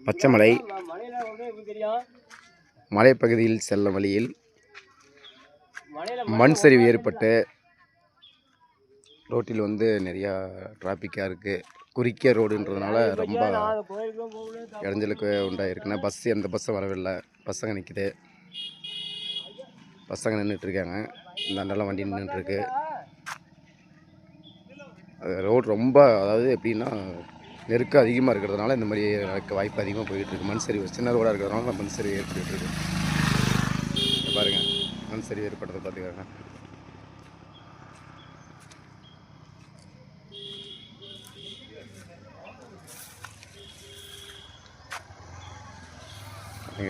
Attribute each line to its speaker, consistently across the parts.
Speaker 1: பச்சைமலை மலைப்பகுதியில் செல்லும் வழியில் மண் சரிவு ஏற்பட்டு ரோட்டில் வந்து நிறையா டிராஃபிக்காக இருக்குது குறுக்கிய ரோடுன்றதுனால ரொம்ப இடைஞ்சலுக்கு உண்டாயிருக்குன்னா பஸ் எந்த பஸ்ஸும் வரவில்லை பசங்க நிற்கிது பசங்க நின்றுட்டுருக்காங்க இந்த அண்டெல்லாம் வண்டி நின்றுட்டுருக்கு ரோடு ரொம்ப அதாவது எப்படின்னா நெருக்கம் அதிகமாக இருக்கிறதுனால இந்த மாதிரி நடக்க வாய்ப்பு அதிகமாக போயிட்டு இருக்கு. மண் சரிவு சின்ன ரோடாக இருக்கிறதுனால மண் சரிவு ஏற்பட்டு பாருங்கள் இங்க மண் சரிவு ஏற்பட்டதை பார்த்துக்கிறேன்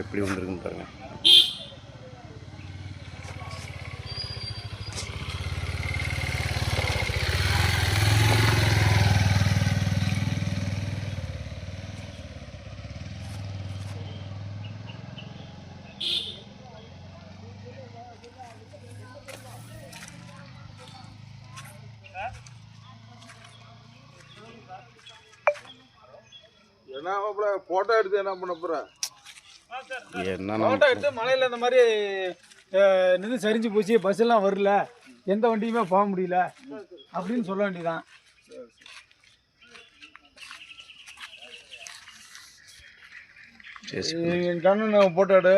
Speaker 1: எப்படி வந்திருக்குன்னு பாருங்க.
Speaker 2: என்ன போட்டோ எடுத்து என்ன பண்ண போற?
Speaker 1: என்னன்னா
Speaker 3: ஃபோட்டோ எடுத்து மலையில் இந்த மாதிரி நின்று சரிஞ்சு போச்சு பஸ் எல்லாம் வரல எந்த வண்டியுமே போக முடியல அப்படின்னு சொல்ல வேண்டியதான்
Speaker 1: சரி
Speaker 3: கண்ணன் போட்டோ எடு.